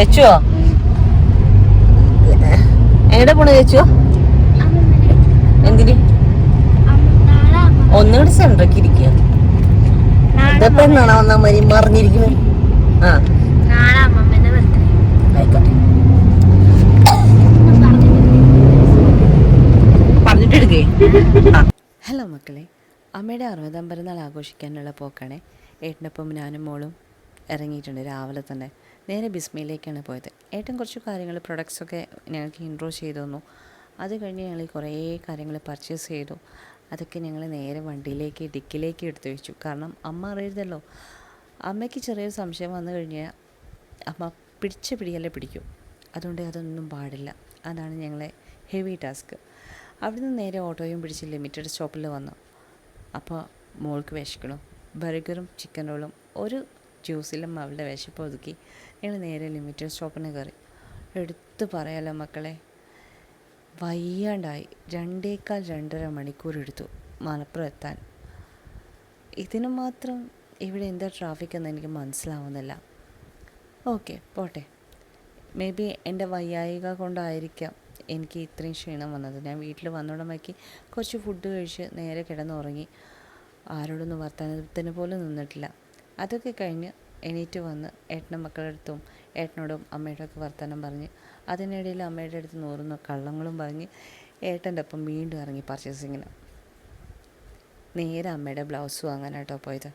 ലച്ചുവോ? എങ്ങടെ പോണ ലച്ചു എന്തിന്? ഒന്നുകൂടി സെൻട്രക്ക് ഇരിക്കുക ഇതപ്പോ എന്നാണ് വന്നാ മരി മറിഞ്ഞിരിക്കുന്നത് ആ. ആയിക്കോട്ടെ. ഹലോ മക്കളെ. അമ്മയുടെ അറുപതാം പിറന്നാൾ ആഘോഷിക്കാനുള്ള പോക്കാണ്. ഏട്ടനൊപ്പം ഞാനും മോളും ഇറങ്ങിയിട്ടുണ്ട് രാവിലെ തന്നെ. നേരെ ബിസ്മയിലേക്കാണ് പോയത്. ഏട്ടൻ കുറച്ച് കാര്യങ്ങൾ പ്രൊഡക്ട്സൊക്കെ ഞങ്ങൾക്ക് ഇൻട്രോ ചെയ്തു തന്നു. അത് കഴിഞ്ഞ് ഞങ്ങൾ കുറേ കാര്യങ്ങൾ പർച്ചേസ് ചെയ്തു. അതൊക്കെ ഞങ്ങൾ നേരെ വണ്ടിയിലേക്ക് ഡിക്കിലേക്ക് എടുത്തു വെച്ചു. കാരണം അമ്മ അറിയരുതല്ലോ. അമ്മയ്ക്ക് ചെറിയൊരു സംശയം വന്നു കഴിഞ്ഞാൽ അമ്മ പിടിച്ച പിടിയല്ലേ പിടിക്കും. അതുകൊണ്ട് അതൊന്നും പാടില്ല. അതാണ് ഞങ്ങളെ ഹെവി ടാസ്ക് അവിടുന്ന് നേരെ ഓട്ടോയും പിടിച്ച് ലിമിറ്റഡ് സ്റ്റോപ്പിൽ വന്നു. അപ്പോൾ മോൾക്ക് വിശക്കണം ബർഗറും ചിക്കൻ റോളും ഒരു ജ്യൂസിലും അവളുടെ വിശപ്പ് ഒതുക്കി. ഞങ്ങൾ നേരെ ലിമിറ്റഡ് സ്റ്റോപ്പിന് കയറി. എടുത്തു പറയാലോ മക്കളെ? വയ്യാണ്ടായി. രണ്ടേക്കാൽ രണ്ടര മണിക്കൂർ എടുത്തു മലപ്പുറം എത്താൻ. ഇതിന് മാത്രം ഇവിടെ എന്താ ട്രാഫിക് എന്ന് എനിക്ക് മനസ്സിലാവുന്നില്ല. ഓക്കെ പോട്ടെ. മേ ബി എന്റെ വയ്യായിക കൊണ്ടായിരിക്കാം എനിക്ക് ഇത്രയും ക്ഷീണം വന്നത്. ഞാൻ വീട്ടിൽ വന്നോടമേക്ക് കുറച്ച് ഫുഡ് കഴിച്ച് നേരെ കിടന്നുറങ്ങി. ആരോടൊന്നും വർത്തമാനത്തിന് പോലും നിന്നിട്ടില്ല. അതൊക്കെ കഴിഞ്ഞ് എണീറ്റ് വന്ന് ഏട്ടനും മക്കളുടെ അടുത്തും ഏട്ടനോടും അമ്മയുടെ ഒക്കെ വർത്തമാനം പറഞ്ഞ് അതിനിടയിൽ അമ്മയുടെ അടുത്ത് നൂറുന്ന കള്ളങ്ങളും പറഞ്ഞ് ഏട്ടന്റെ ഒപ്പം വീണ്ടും ഇറങ്ങി പർച്ചേസിങ്ങിന് നേരെ അമ്മയുടെ ബ്ലൗസ് വാങ്ങാനായിട്ടോ പോയത്.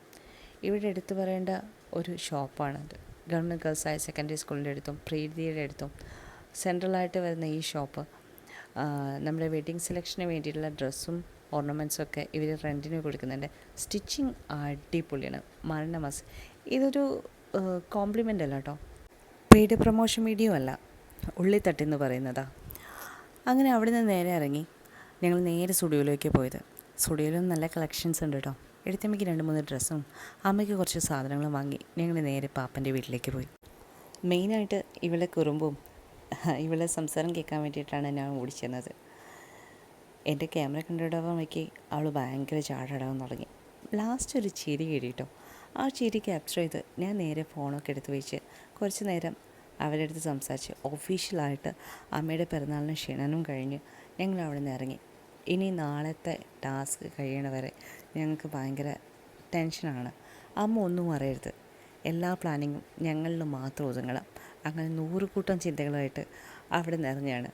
ഇവിടെ എടുത്തു പറയേണ്ട ഒരു ഷോപ്പാണത്. ഗവൺമെന്റ് ഗേൾസ് ഹയർ സെക്കൻഡറി സ്കൂളിന്റെ അടുത്തും പ്രീതിയുടെ അടുത്തും സെൻട്രലായിട്ട് വരുന്ന ഈ ഷോപ്പ് നമ്മുടെ വെഡ്ഡിങ് സെലക്ഷന് വേണ്ടിയിട്ടുള്ള ഡ്രസ്സും ഓർണമെന്റ്സും ഒക്കെ ഇവർ റെന്റിന് കൊടുക്കുന്നുണ്ട്. സ്റ്റിച്ചിങ് അടിപൊളിയാണ്. മരണമസ്. ഇതൊരു കോംപ്ലിമെന്റ് അല്ല കേട്ടോ പെയ്ഡ് പ്രൊമോഷൻ വീഡിയോ അല്ല. ഉള്ളിത്തട്ടെന്ന് പറയുന്നതാ. അങ്ങനെ അവിടെ നിന്ന് നേരെ ഇറങ്ങി. ഞങ്ങൾ നേരെ സ്റ്റുഡിയോയിലേക്ക് പോയത്. സ്റ്റുഡിയോയിലും നല്ല കളക്ഷൻസ് ഉണ്ട് കേട്ടോ എടുത്തമ്മയ്ക്ക് രണ്ട് മൂന്ന് ഡ്രസ്സും അമ്മയ്ക്ക് കുറച്ച് സാധനങ്ങളും വാങ്ങി. ഞങ്ങൾ നേരെ പാപ്പന്റെ വീട്ടിലേക്ക് പോയി. മെയിനായിട്ട് ഇവളെ കുറുമ്പും ഇവളെ സംസാരം കേൾക്കാൻ വേണ്ടിയിട്ടാണ് ഞാൻ ഓടിച്ചെന്നത് എന്റെ ക്യാമറ കണ്ടിടവമ്മയ്ക്ക് അവൾ ഭയങ്കര ചാടടാൻ തുടങ്ങി. ലാസ്റ്റ് ഒരു ചിരി കിട്ടിയിട്ടോ ആ ചിരി ക്യാപ്ചർ ചെയ്ത് ഞാൻ നേരെ ഫോണൊക്കെ എടുത്ത് വെച്ച് കുറച്ച് നേരം അവരുടെ അടുത്ത് സംസാരിച്ച്. ഒഫീഷ്യലായിട്ട് അമ്മയുടെ പിറന്നാളിന് ക്ഷീണനും കഴിഞ്ഞ് ഞങ്ങൾ അവിടെ നിന്ന് ഇറങ്ങി. ഇനി നാളത്തെ ടാസ്ക് കഴിയണവരെ ഞങ്ങൾക്ക് ഭയങ്കര ടെൻഷനാണ് അമ്മ ഒന്നും അറിയരുത്. എല്ലാ പ്ലാനിങ്ങും ഞങ്ങളിൽ മാത്രം ഒതുങ്ങണം. അങ്ങനെ നൂറുകൂട്ടം ചിന്തകളുമായിട്ട് അവിടെ നിറഞ്ഞാണ്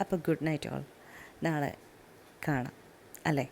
അപ്പോൾ ഗുഡ് നൈറ്റ് ഓൾ നാളെ കാണാം. അല്ലേ?